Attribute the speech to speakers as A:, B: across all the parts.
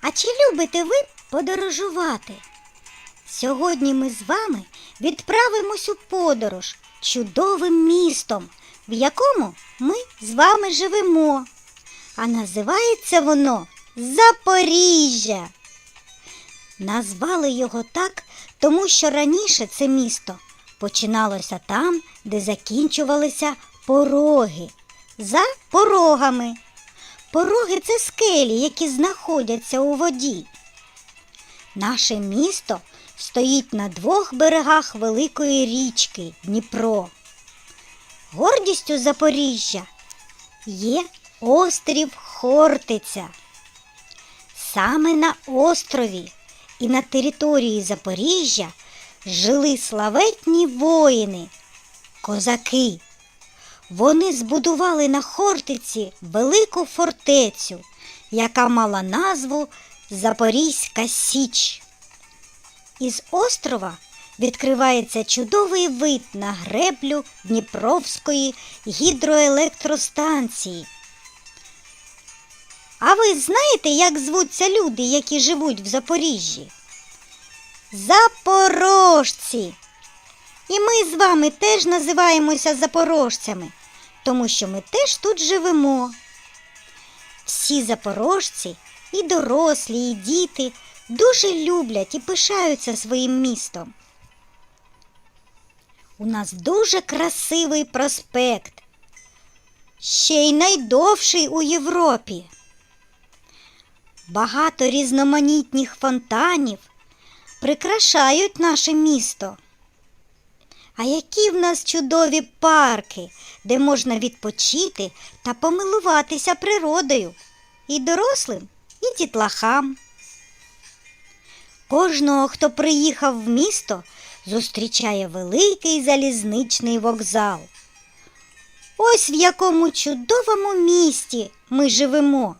A: А чи любите ви подорожувати? Сьогодні ми з вами відправимось у подорож чудовим містом, в якому ми з вами живемо. А називається воно Запоріжжя. Назвали його так, тому що раніше це місто починалося там, де закінчувалися пороги. За порогами. Пороги це скелі, які знаходяться у воді. Наше місто стоїть на двох берегах великої річки Дніпро. Гордістю Запоріжжя є острів Хортиця. Саме на острові і на території Запоріжжя жили славетні воїни, козаки. Вони збудували на Хортиці велику фортецю, яка мала назву Запорізька Січ. Із острова відкривається чудовий вид на греблю Дніпровської гідроелектростанції. А ви знаєте, як звуться люди, які живуть в Запоріжжі? Запорожці. І ми з вами теж називаємося запорожцями, тому що ми теж тут живемо. Всі запорожці, і дорослі, і діти дуже люблять і пишаються своїм містом. У нас дуже красивий проспект, ще й найдовший у Європі. Багато різноманітних фонтанів прикрашають наше місто. А які в нас чудові парки, де можна відпочити та помилуватися природою і дорослим, і дітлахам. Кожного, хто приїхав в місто, зустрічає великий залізничний вокзал. Ось в якому чудовому місті ми живемо.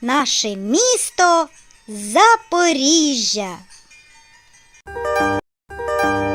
A: Наше місто Запоріжжя.